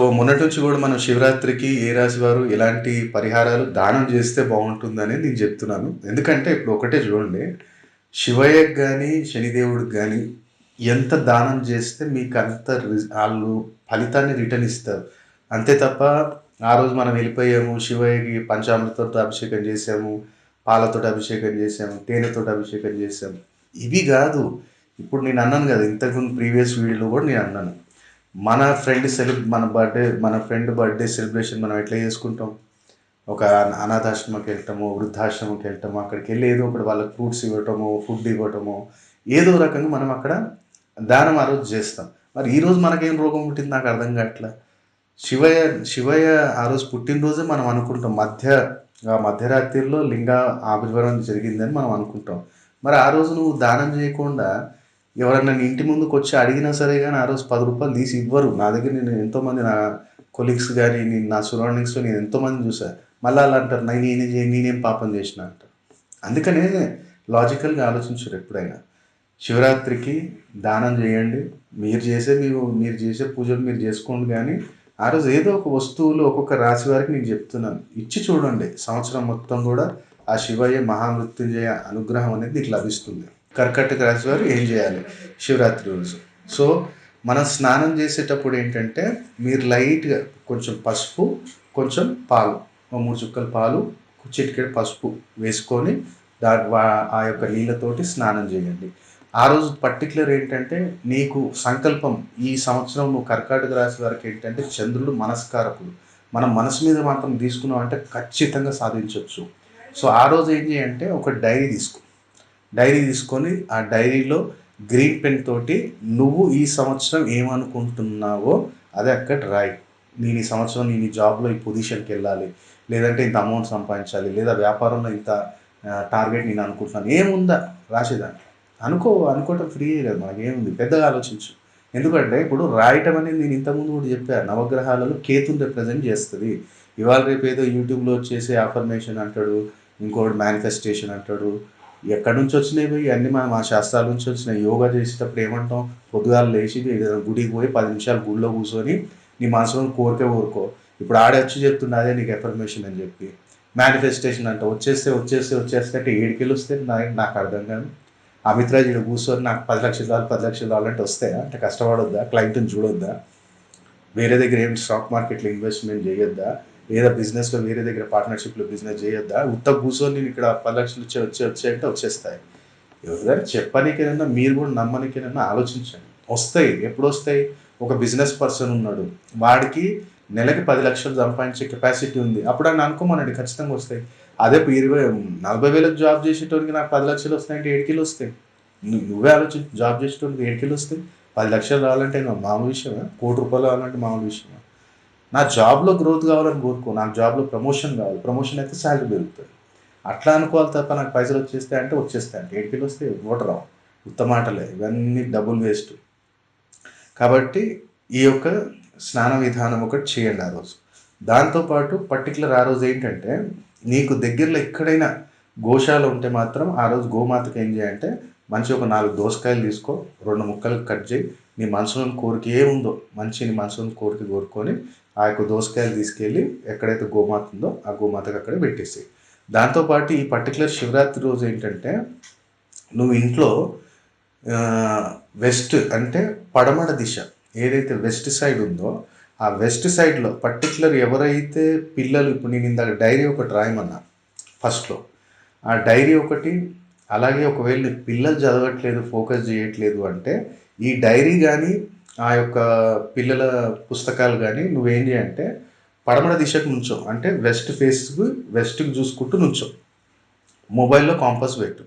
మొన్నటి నుంచి కూడా మనం శివరాత్రికి ఏ రాశి వారు ఎలాంటి పరిహారాలు దానం చేస్తే బాగుంటుందని నేను చెప్తున్నాను. ఎందుకంటే ఇప్పుడు ఒకటే చూడండి శివయ్యకి కానీ శనిదేవుడికి కానీ ఎంత దానం చేస్తే మీకు అంత వాళ్ళు ఫలితాన్ని రిటర్న్ ఇస్తారు. అంతే తప్ప ఆ రోజు మనం వెళ్ళిపోయాము శివయ్యకి పంచామృతంతో అభిషేకం చేసాము పాలతో అభిషేకం చేసాము తేనెతో అభిషేకం చేసాము ఇవి కాదు ఇప్పుడు నేను అన్నాను కదా ఇంతకుముందు ప్రీవియస్ వీడియోలో కూడా నేను అన్నాను. మన ఫ్రెండ్ సెలబ్ మన బర్త్డే మన ఫ్రెండ్ బర్త్డే సెలబ్రేషన్ మనం ఎట్లా చేసుకుంటాం? ఒక అనాథాశ్రమకి వెళ్ళటము వృద్ధాశ్రమకి వృద్ధాశ్రమంకి అక్కడికి వెళ్ళి ఏదో ఒకటి వాళ్ళకి ఫ్రూట్స్ ఇవ్వటము ఫుడ్ ఇవ్వటము ఏదో రకంగా మనం అక్కడ దానం ఆ రోజు చేస్తాం. మరి ఈరోజు మనకేం రోగం పుట్టింది నాకు అర్థం కావట్లా? శివయ్య శివయ్య ఆ రోజు పుట్టినరోజే మనం అనుకుంటాం. మధ్య ఆ మధ్యరాత్రిలో లింగ ఆవిర్భావం జరిగిందని మనం అనుకుంటాం. మరి ఆ రోజు నువ్వు దానం చేయకుండా ఎవరన్నా ఇంటి ముందుకు వచ్చి అడిగినా సరే కానీ ఆ రోజు పది రూపాయలు తీసి ఇవ్వరు. నా దగ్గర నేను ఎంతోమంది నా కొలీగ్స్ కానీ నేను నా సరౌండింగ్స్లో నేను ఎంతోమంది చూసాను మళ్ళీ అలా అంటారు నేను నేనే నేనేం పాపం చేసిన అంటారు. అందుకనే లాజికల్గా ఆలోచించారు ఎప్పుడైనా. శివరాత్రికి దానం చేయండి. మీరు చేసే మీరు మీరు చేసే పూజలు మీరు చేసుకోండి కానీ ఆ రోజు ఏదో ఒక వస్తువులు ఒక్కొక్క రాశి వారికి నేను చెప్తున్నాను. ఇచ్చి చూడండి. సంవత్సరం మొత్తం కూడా ఆ శివయ్య మహామృత్యుంజయ అనుగ్రహం అనేది నీకు లభిస్తుంది. కర్కటక రాశి వారు ఏం చేయాలి? శివరాత్రి రోజు. సో మనం స్నానం చేసేటప్పుడు ఏంటంటే మీరు లైట్గా కొంచెం పసుపు కొంచెం పాలు మూడు చుక్కల పాలు చిటికెడు పసుపు వేసుకొని దా ఆ యొక్క నీళ్ళతోటి స్నానం చేయండి. ఆ రోజు పర్టికులర్ ఏంటంటే నీకు సంకల్పం ఈ సంవత్సరం నువ్వు కర్కాటక రాశి వారికి ఏంటంటే చంద్రుడు మనస్కారకుడు. మనం మనసు మీద మాత్రం తీసుకున్నాం అంటే ఖచ్చితంగా సాధించవచ్చు సో ఆ రోజు ఏం చేయంటే ఒక డైరీ తీసుకో. డైరీ తీసుకొని ఆ డైరీలో గ్రీన్ పెన్ తోటి నువ్వు ఈ సంవత్సరం ఏమనుకుంటున్నావో అదే అక్కడ రాయి. నేను ఈ సంవత్సరం నేను ఈ జాబ్లో ఈ పొజిషన్కి వెళ్ళాలి లేదంటే ఇంత అమౌంట్ సంపాదించాలి లేదా వ్యాపారంలో ఇంత టార్గెట్ నేను అనుకుంటున్నాను. ఏముందా? రాసేదాన్ని అనుకో అనుకోవటం ఫ్రీ కదా మనకి ఏముంది? పెద్దగా ఆలోచించు. ఎందుకంటే ఇప్పుడు రాయటం అనేది నేను ఇంతకుముందు కూడా చెప్పాను నవగ్రహాలలో కేతుని రిప్రజెంట్ చేస్తుంది. ఇవాళ రేపు ఏదో యూట్యూబ్లో వచ్చేసి అఫర్మేషన్ అంటాడు ఇంకోటి మేనిఫెస్టేషన్ అంటాడు ఎక్కడి నుంచి వచ్చినాయి ఇవన్నీ మనం మా మా శాస్త్రాల నుంచి వచ్చినాయి. యోగా చేసేటప్పుడు ఏమంటాం? పొద్దుగాలు లేచి ఏదైనా గుడికి పోయి పది నిమిషాలు గుడిలో కూర్చొని నీ మనసులో కోరికే కోరుకో. ఇప్పుడు ఆడే వచ్చి చెప్తున్నా అదే నీకు ఎఫర్మేషన్ అని చెప్పి. మేనిఫెస్టేషన్ అంట వచ్చేస్తే వచ్చేస్తే వచ్చేస్తే అంటే ఏడుకెళ్ళి వస్తే నాకు అర్థం కాదు. అమిత్రాజీడు కూర్చొని నాకు పది లక్షలు కావాలి పది లక్షలు కావాలంటే వస్తాయా అంటే కష్టపడొద్దా? క్లయింట్ని చూడొద్దా? వేరే దగ్గర ఏం స్టాక్ మార్కెట్లో ఇన్వెస్ట్మెంట్ చేయొద్దా? లేదా బిజినెస్లో వేరే దగ్గర పార్ట్నర్షిప్లో బిజినెస్ చేయొద్దా? ఉత్త కూర్చొని నేను ఇక్కడ పది లక్షలు వచ్చే వచ్చే వచ్చే అంటే వచ్చేస్తాయి. ఎవరైనా చెప్పడానికైనా మీరు కూడా నమ్మనికైనా ఆలోచించండి. వస్తాయి ఎప్పుడు వస్తాయి? ఒక బిజినెస్ పర్సన్ ఉన్నాడు. వాడికి నెలకి పది లక్షలు సంపాదించే కెపాసిటీ ఉంది. అప్పుడు అని అనుకోమనండి ఖచ్చితంగా వస్తాయి. అదే ఇరవై నలభై వేలకు జాబ్ చేసేటోనికి నాకు పది లక్షలు వస్తాయంటే ఏడుకిలు వస్తాయి. నువ్వు నువ్వే ఆలోచి జాబ్ చేసేటోనికి ఏడుకిలు వస్తాయి? పది లక్షలు రావాలంటే మామూలు విషయమే? కోటి రూపాయలు రావాలంటే మామూలు విషయమే? నా జాబ్లో గ్రోత్ కావాలని కోరుకో నాకు జాబ్లో ప్రమోషన్ కావాలి ప్రమోషన్ అయితే శాలరీ పెరుగుతుంది. అట్లా అనుకోవాలి తప్ప నాకు పైసలు వచ్చేస్తాయి అంటే వచ్చేస్తాయి అంటే ఏడుకిలు వస్తే ఓటర్ రావు ఉత్తమాటలే ఇవన్నీ డబుల్ వేస్ట్ కాబట్టి ఈ యొక్క స్నాన విధానం ఒకటి చేయండి ఆ రోజు. దాంతోపాటు పర్టికులర్ ఆ రోజు ఏంటంటే నీకు దగ్గరలో ఎక్కడైనా గోశాల ఉంటే మాత్రం ఆ రోజు గోమాతకి ఏం చేయంటే మంచి ఒక నాలుగు దోసకాయలు తీసుకో రెండు ముక్కలు కట్ చేయి నీ మనసులో కోరిక ఏముందో మంచి నీ మనసులో కోరిక కోరుకొని ఆ యొక్క దోసకాయలు తీసుకెళ్ళి ఎక్కడైతే గోమాత ఉందో ఆ గోమాతకు అక్కడ పెట్టేసేయి దాంతోపాటు ఈ పర్టికులర్ శివరాత్రి రోజు ఏంటంటే నువ్వు ఇంట్లో వెస్ట్ అంటే పడమడ దిశ ఏదైతే వెస్ట్ సైడ్ ఉందో ఆ వెస్ట్ సైడ్లో పర్టికులర్ ఎవరైతే పిల్లలు ఇప్పుడు నేను ఇందాక డైరీ ఒకటి రాయమన్నా ఫస్ట్లో ఆ డైరీ ఒకటి అలాగే ఒకవేళ పిల్లలు చదవట్లేదు ఫోకస్ చేయట్లేదు అంటే ఈ డైరీ కానీ ఆ యొక్క పిల్లల పుస్తకాలు కానీ నువ్వేం చేయంటే పడమర దిశకు నుంచో అంటే వెస్ట్ ఫేస్కి వెస్ట్కి చూసుకుంటూ నుంచో. మొబైల్లో కాంపస్ పెట్టు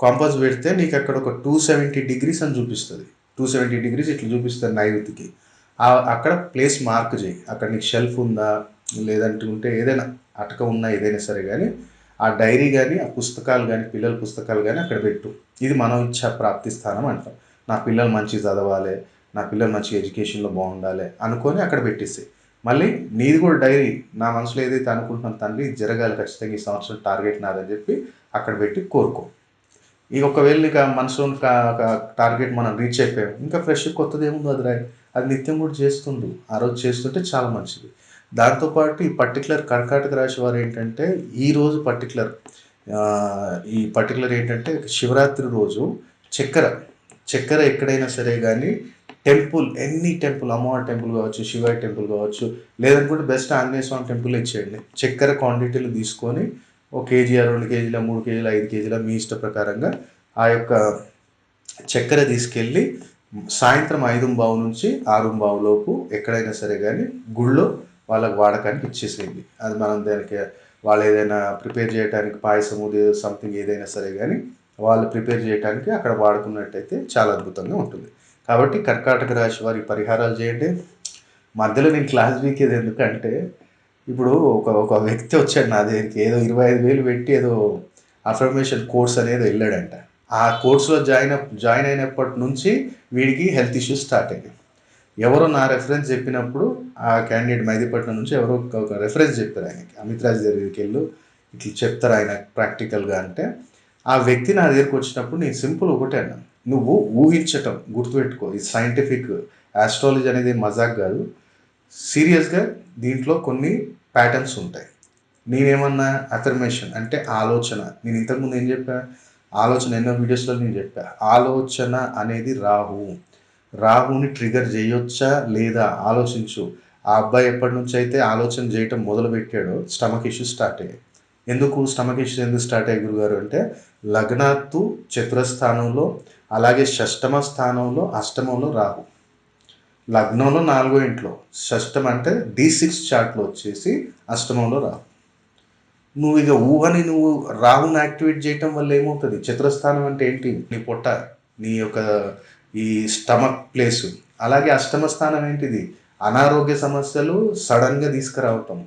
కాంపస్ పెడితే నీకు అక్కడ ఒక టూ సెవెంటీ డిగ్రీస్ అని చూపిస్తుంది. టూ సెవెంటీ డిగ్రీస్ ఇట్లా చూపిస్తుంది నైరుతికి. అక్కడ ప్లేస్ మార్క్ చేయి. అక్కడ నీకు షెల్ఫ్ ఉందా లేదంటుంటే ఏదైనా అటక ఉన్నా ఏదైనా సరే కానీ ఆ డైరీ కానీ ఆ పుస్తకాలు కానీ పిల్లల పుస్తకాలు కానీ అక్కడ పెట్టు. ఇది మనం ఇచ్చా ప్రాప్తి స్థానం అంటాం. నా పిల్లలు మంచి చదవాలి నా పిల్లలు మంచి ఎడ్యుకేషన్లో బాగుండాలి అనుకొని అక్కడ పెట్టేసి. మళ్ళీ నీది కూడా డైరీ నా మనసులో ఏదైతే అనుకుంటున్నాను తండ్రి జరగాలి ఖచ్చితంగా ఈ సంవత్సరం టార్గెట్ నాదని చెప్పి అక్కడ పెట్టి కోరుకో. ఇక ఒకవేళ ఇక మనసులో టార్గెట్ మనం రీచ్ అయిపోయాం ఇంకా ఫ్రెష్ కొత్తది ఏముందో అది రాయి అది నిత్యం కూడా చేస్తుండు ఆ రోజు చేస్తుంటే చాలా మంచిది. దాంతోపాటు ఈ పర్టికులర్ కర్కాటక రాశి వారు ఏంటంటే ఈ రోజు పర్టికులర్ ఈ పర్టికులర్ ఏంటంటే శివరాత్రి రోజు చక్కెర చక్కెర ఎక్కడైనా సరే కానీ టెంపుల్ ఎన్ని టెంపుల్ అమ్మవారి టెంపుల్ కావచ్చు శివాయి టెంపుల్ కావచ్చు లేదనుకుంటే బెస్ట్ ఆంజనేయ స్వామి టెంపుల్ ఇచ్చేయండి. చక్కెర క్వాంటిటీలు తీసుకొని ఒక కేజీ రెండు కేజీల మూడు కేజీల ఐదు కేజీల మీ ఇష్ట ప్రకారంగా ఆ యొక్క చక్కెర తీసుకెళ్ళి సాయంత్రం ఐదు బావు నుంచి ఆరు బావు లోపు ఎక్కడైనా సరే కానీ గుళ్ళో వాళ్ళకి వాడకానికి ఇచ్చేసేయండి. అది మనం దానికి వాళ్ళు ఏదైనా ప్రిపేర్ చేయడానికి పాయసం సంథింగ్ ఏదైనా సరే కానీ వాళ్ళు ప్రిపేర్ చేయడానికి అక్కడ వాడుకున్నట్టయితే చాలా అద్భుతంగా ఉంటుంది. కాబట్టి కర్కాటక రాశి వారి పరిహారాలు చేయండి. మధ్యలో నేను క్లాస్ వీకేది ఎందుకంటే ఇప్పుడు ఒక ఒక వ్యక్తి వచ్చాడు నా దగ్గరికి ఏదో ఇరవై ఐదు వేలు పెట్టి ఏదో అఫర్మేషన్ కోర్స్ అనేది వెళ్ళాడంట. ఆ కోర్సులో జాయిన్ జాయిన్ అయినప్పటి నుంచి వీడికి హెల్త్ ఇష్యూస్ స్టార్ట్ అయ్యాయి. ఎవరో నా రెఫరెన్స్ చెప్పినప్పుడు ఆ క్యాండిడేట్ మైదీపట్నం నుంచి ఎవరో ఒక రెఫరెన్స్ చెప్పారు ఆయనకి. అమిత్ రాజ్ దగ్గరికి వెళ్ళు ఇట్లా చెప్తారు ఆయన ప్రాక్టికల్గా అంటే. ఆ వ్యక్తి నా దగ్గరికి వచ్చినప్పుడు నేను సింపుల్ ఒకటే అన్నాను. నువ్వు ఊహించటం గుర్తుపెట్టుకో. ఇది సైంటిఫిక్ ఆస్ట్రాలజీ అనేది మజాక్ కాదు. సీరియస్గా దీంట్లో కొన్ని ప్యాటర్న్స్ ఉంటాయి. నేనేమన్నా అఫర్మేషన్ అంటే ఆలోచన. నేను ఇంతకుముందు ఏం చెప్పా? ఆలోచన ఎన్నో వీడియోస్లో నేను చెప్పా. ఆలోచన అనేది రాహు. రాహుని ట్రిగర్ చేయొచ్చా లేదా? ఆలోచించు. ఆ అబ్బాయి ఎప్పటి నుంచి అయితే ఆలోచన చేయటం మొదలు పెట్టాడో స్టమక్ ఇష్యూస్ స్టార్ట్ అయ్యాయి. ఎందుకు స్టమక్ ఇష్యూస్ ఎందుకు స్టార్ట్ అయ్యాయి గురుగారు? అంటే లగ్నాత్తు చతురస్థానంలో అలాగే షష్టమ స్థానంలో అష్టమంలో రాహు లగ్నంలో నాలుగో ఇంట్లో. షష్టం అంటే డి సిక్స్ చార్ట్లో వచ్చేసి అష్టమంలో రాహు నువ్వు ఇక ఊహని నువ్వు రాహుని యాక్టివేట్ చేయటం వల్ల ఏమవుతుంది? చిత్రస్థానం అంటే ఏంటి? నీ పొట్ట నీ యొక్క ఈ స్టమక్ ప్లేసు. అలాగే అష్టమ స్థానం ఏంటిది? అనారోగ్య సమస్యలు సడన్గా తీసుకురావటం.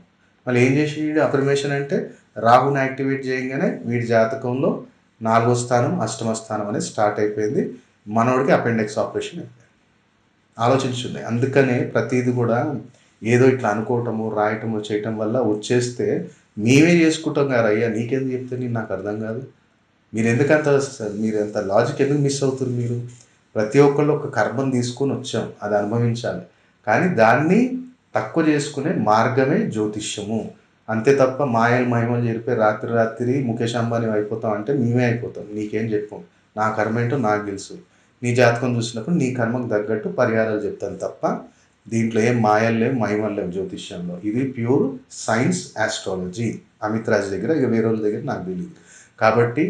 మళ్ళీ ఏం చేసి అఫర్మేషన్ అంటే రాహుని యాక్టివేట్ చేయగానే వీడి జాతకంలో నాలుగో స్థానం అష్టమ స్థానం అనేది స్టార్ట్ అయిపోయింది. మనోడికి అపెండిక్స్ ఆపరేషన్ అయిపోయింది. ఆలోచించుంది అందుకనే ప్రతిదీ కూడా ఏదో ఇట్లా అనుకోవటము రాయటము చేయటం వల్ల వచ్చేస్తే మేమే చేసుకుంటాం కదా అయ్యా నీకెందుకు చెప్తే నేను నాకు అర్థం కాదు. మీరు ఎందుకంత మీరు ఎంత లాజిక్ ఎందుకు మిస్ అవుతుంది మీరు? ప్రతి ఒక్కళ్ళు ఒక కర్మం తీసుకొని వచ్చాం. అది అనుభవించాలి. కానీ దాన్ని తక్కువ చేసుకునే మార్గమే జ్యోతిష్యము. అంతే తప్ప మాయలు మహిమలు జరిపే రాత్రి రాత్రి ముఖేష్ అంబానీ అయిపోతాం అంటే మేమే అయిపోతాం. నీకేం చెప్పాం. నా కర్మ ఏంటో నాకు తెలుసు. నీ జాతకం చూసినప్పుడు నీ కర్మకు తగ్గట్టు పరిహారాలు చెప్తాను తప్ప దీంట్లో ఏం మాయలు లేవు మహిమలు లేవు జ్యోతిష్యంలో. ఇది pure science astrology. Amit Raj దగ్గర ఇక వేరే వాళ్ళ దగ్గర నాకు తెలియదు కాబట్టి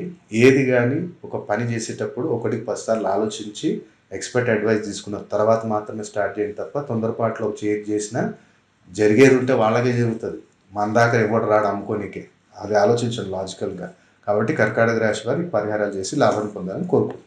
ఏది కానీ ఒక పని చేసేటప్పుడు ఒకటికి పదిసార్లు ఆలోచించి ఎక్స్పర్ట్ అడ్వైస్ తీసుకున్న తర్వాత మాత్రమే స్టార్ట్ చేయండి తప్ప తొందరపాట్లో చేతి చేసినా జరిగేది ఉంటే వాళ్ళకే జరుగుతుంది. మన దాకా ఎవడు రాడు అమ్ముకోనికే. అది ఆలోచించండి లాజికల్గా కాబట్టి కర్కాటక రాశి వారి పరిహారాలు చేసి లాభాన్ని పొందాలని కోరుకుంటున్నాను